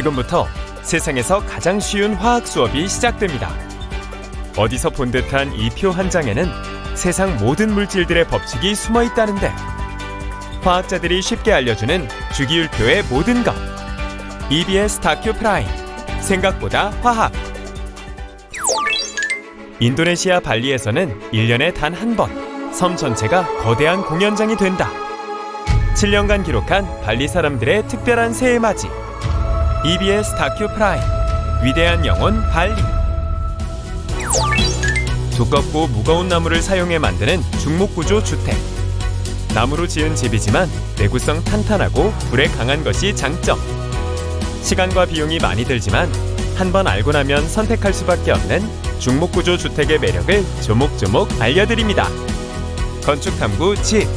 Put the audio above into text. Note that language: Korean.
지금부터 세상에서 가장 쉬운 화학 수업이 시작됩니다. 어디서 본 듯한 이 표 한 장에는 세상 모든 물질들의 법칙이 숨어 있다는데 화학자들이 쉽게 알려주는 주기율표의 모든 것 EBS 다큐 프라임 생각보다 화학 인도네시아 발리에서는 1년에 단 한 번 섬 전체가 거대한 공연장이 된다. 7년간 기록한 발리 사람들의 특별한 새해 맞이 EBS 다큐 프라임. 위대한 영혼 발리. 두껍고 무거운 나무를 사용해 만드는 중목구조 주택. 나무로 지은 집이지만 내구성 탄탄하고 불에 강한 것이 장점. 시간과 비용이 많이 들지만 한 번 알고 나면 선택할 수밖에 없는 중목구조 주택의 매력을 조목조목 알려드립니다. 건축탐구 집